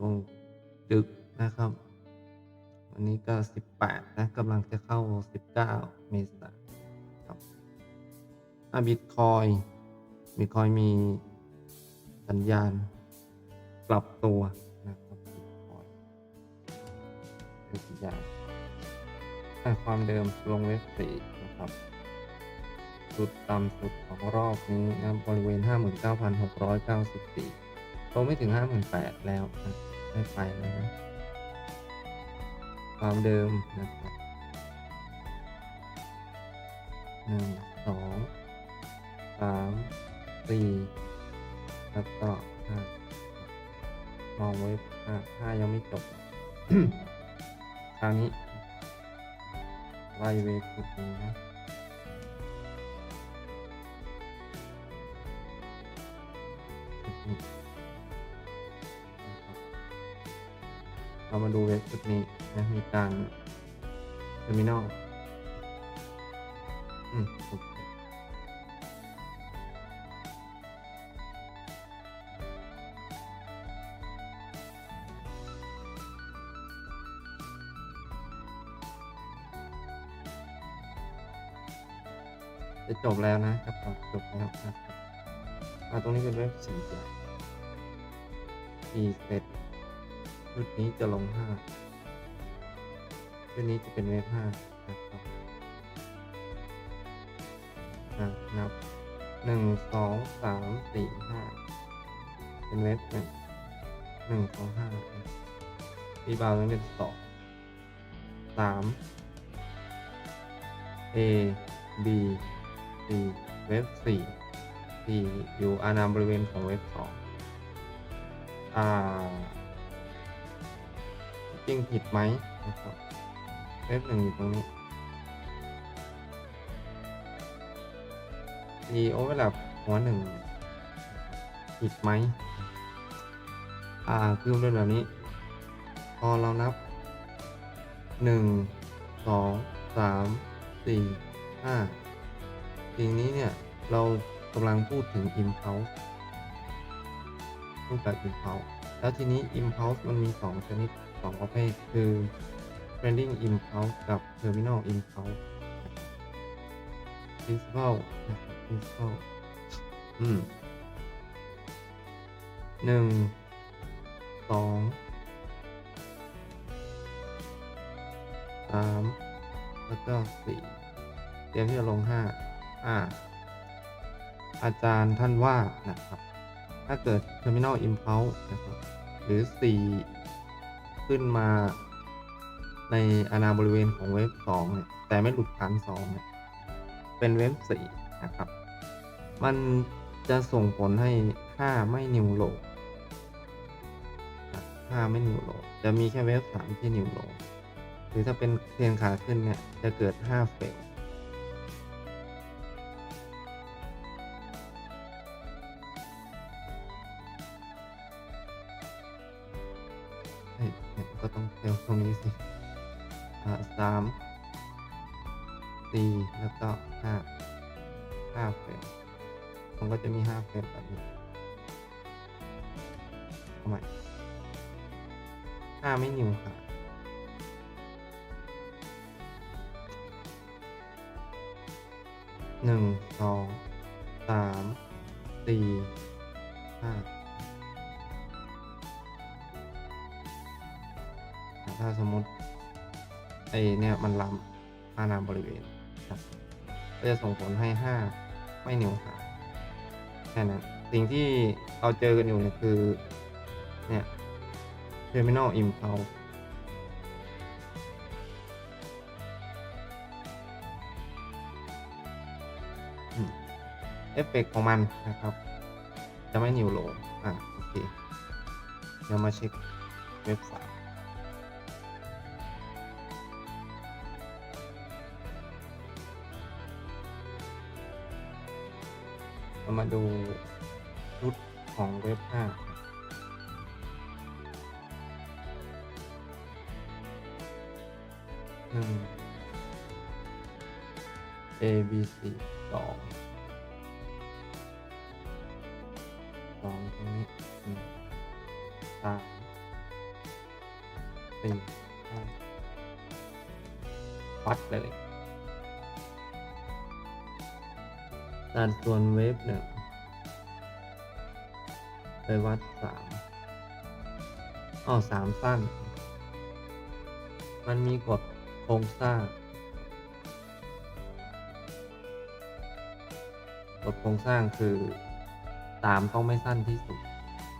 เจอกันช่วงดึกนะครับ วันนี้ก็ 18 นะกำลังจะเข้า 19 เมษายนครับอะบิตคอยบิตคอยมีสัญญาณปรับตัวนะครับบิตคอยเป็นสัญญาณอ่ความเดิมลงเว็บสี่นะครับจุดต่ำสุดของรอบนี้นะบริเวณ 59,694ลงไม่ถึง 58,000 แล้วนะ ไม่ไปแล้วนะ ความเดิมนะครับหนึ่งสองสามสี่แล้วก็ห้ามองไว้ห้าห้ายังไม่จบ คราวนี้ ไล่เวฟจุดนี้นะจุดนี้นะครั เรามาดูเว็บจุดนี้นะมีการเทอร์มินอลอืมโอเคจะจบแล้วนะจะจบจบแล้วนะครับอ่าตรงนี้เป็นเว็บสี่อย่างสี่เสร็จ ชุดนี้จะลงห้าชุดนี้จะเป็นเว็บห้านะครับนับหนึ่งสองสามสี่ห้าเป็นเว็บหนึ่งหนึ่งสองห้ารีบาวนั้นเป็นสองสาม A B C เว็บสี่ที่อยู่อานามบริเวณของเว็บสองอ่า ริงผิดไหมนะครับเว็บหนึ่งอยู่ตรงนี้มีโอเวอร์ลับหัวหนึ่งผิดไหมอ่าคือมันเป็นแบบนี้ พอเรานับหนึ่งสองสามสี่ห้าสิ่งนี้เนี่ยเรากำลังพูดถึง impulse รูปแบบ impulse แล้วทีนี้ impulse มันมี 2 ชนิด 2 ประเภทคือ trending impulse กับ terminal impulse principal นะครับ principal อืมหนึ่งสองสามแล้วก็สี่เตรียมที่จะลงห้าอ่า อาจารย์ท่านว่านะครับ ถ้าเกิด terminal impulse นะครับ หรือ4 ขึ้นมา ในอาณาบริเวณของเวฟ2เนี่ยแต่ไม่หลุดฐาน2เนี่ยเป็นเวฟ4นะครับ มันจะส่งผลให้ค่าไม่นิวโลดค่าไม่นิวโลดจะมีแค่เวฟ3ที่นิวโลดหรือถ้าเป็นเทียนขาขึ้นเนี่ยจะเกิด5เฟส เนี่ยก็ต้องเทลตรงนี้สิอ่าสามสี่แล้วก็ห้าห้าเฟรมมันก็จะมีห้าเฟรมแบบนี้ทำไมห้าไม่นิวค่ะหนึ่งสองสามสี่ห้า ถ้าสมมติไอเนี่ยมันล้ำอานามบริเวณครับก็จะส่งผลให้ห้าไม่เหนียวหาแค่นั้นสิ่งที่เราเจอกันอยู่เนี่ยคือ เนี่ย terminal impulse เอฟเฟกของมันนะครับ จะไม่นิวโหลอะ โอเค เดี๋ยวมาเช็คเว็บสาม เรามาดูชุดของเว็บ5ครับหนึ่ง A B C สองสองตรงนี้หนึ่งสามสี่ห้าวัดเลย สัดส่วนเวฟหนึ่งไปวัดสามอ๋อสามสั้น มันมีกฎโครงสร้าง กฎโครงสร้างคือสามต้องไม่สั้นที่สุด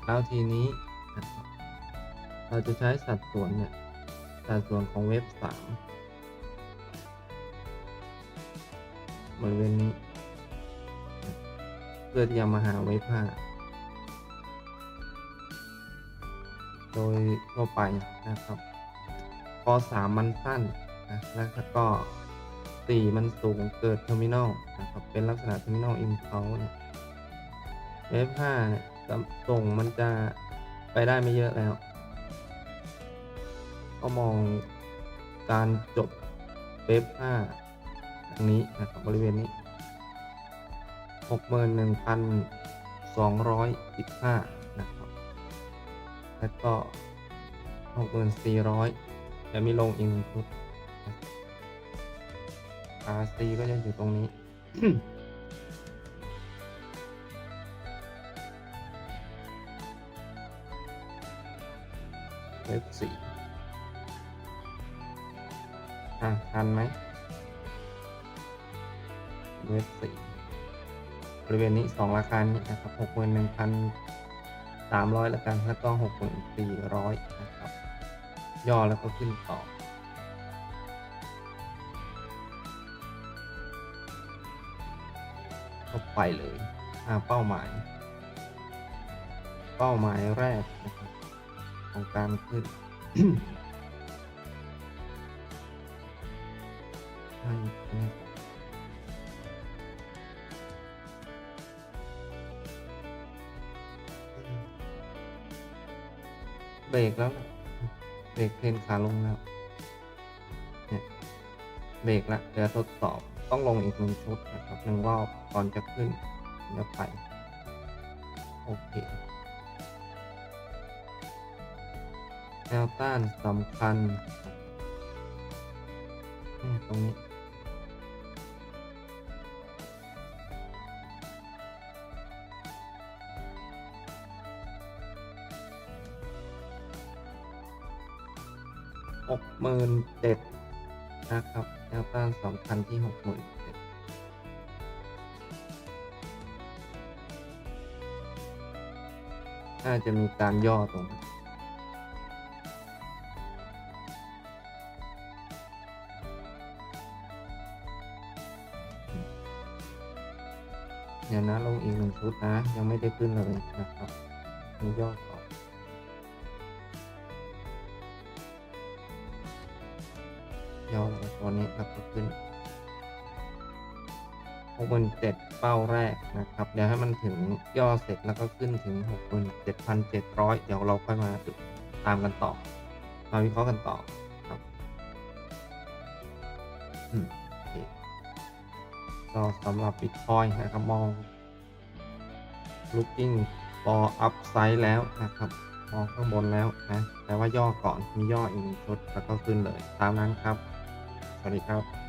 แล้วทีนี้ เราจะใช้สัดส่วนเนี่ยสัดส่วนของเว็บสามบริเวณนี้ เพื่อที่จะมาหาเว็บห้าโดยทั่วไปนะครับพอสามมันสั้นนะแล้วก็สี่มันสูงเกิดเทอร์มินอลนะครับเป็นลักษณะเทอร์มินอลอินเขาเนี่ยเวฟห้าเนี่ยส่งมันจะไปได้ไม่เยอะแล้ว ก็มองการจบเวฟห้าตรงนี้นะครับบริเวณนี้ หกหมื่นหนึ่งพันสองร้อยสิบห้านะครับ แล้วก็หกหมื่นสี่ร้อยจะมีลงอีกหนึ่งชุด RC ก็จะอยู่ตรงนี้เว็บสี่อะ ทันไหมเว็บสี่บ ริเวณนี้สองราคานี้นะครับหกหมื่นหนึ่งพันสามร้อยแล้วกันแล้วก็หกหมื่นสี่ร้อยนะครับ ย่อแล้วก็ขึ้นต่อเข้าไปเลยอ่าเป้าหมาย เป้าหมายแรกนะครับของการขึ้นให้ เบรกแล้วเบรกเทรนขาลงแล้วเนี่ยเบรกแล้วเดี๋ยวทดสอบต้องลงอีกหนึ่งชุดนะครับหนึ่งรอบก่อนจะขึ้นแล้วไปโอเคแนวต้านสำคัญตรงนี้ หกหมื่นเจ็ดนะครับแนวต้านสำคัญที่หกหมื่นเจ็ดน่าจะมีการย่อตรงนี้เดี๋ยนะลงอีกหนึ่งชุดนะ ยังไม่ได้ขึ้นเลยนะครับมีย่อ ย่อแล้วตัวนี้แล้วก็ขึ้นหกหมื่นเจ็ดเป้าแรกนะครับ เดี๋ยวให้มันถึงย่อเสร็จแล้วก็ขึ้นถึงหกหมื่นเจ็ดพันเจ็ดร้อยเดี๋ยวเราค่อยมาติดตามกันต่อ มาวิเคราะห์กันต่อครับอืมโอเคก็สำหรับ Bitcoin นะครับมอง looking for upside แล้วนะครับมองข้างบนแล้วนะ แต่ว่าย่อก่อน มีย่ออีกหนึ่งชุด แล้วก็ขึ้นเลย ตามนั้นครับ สวัสดีครับ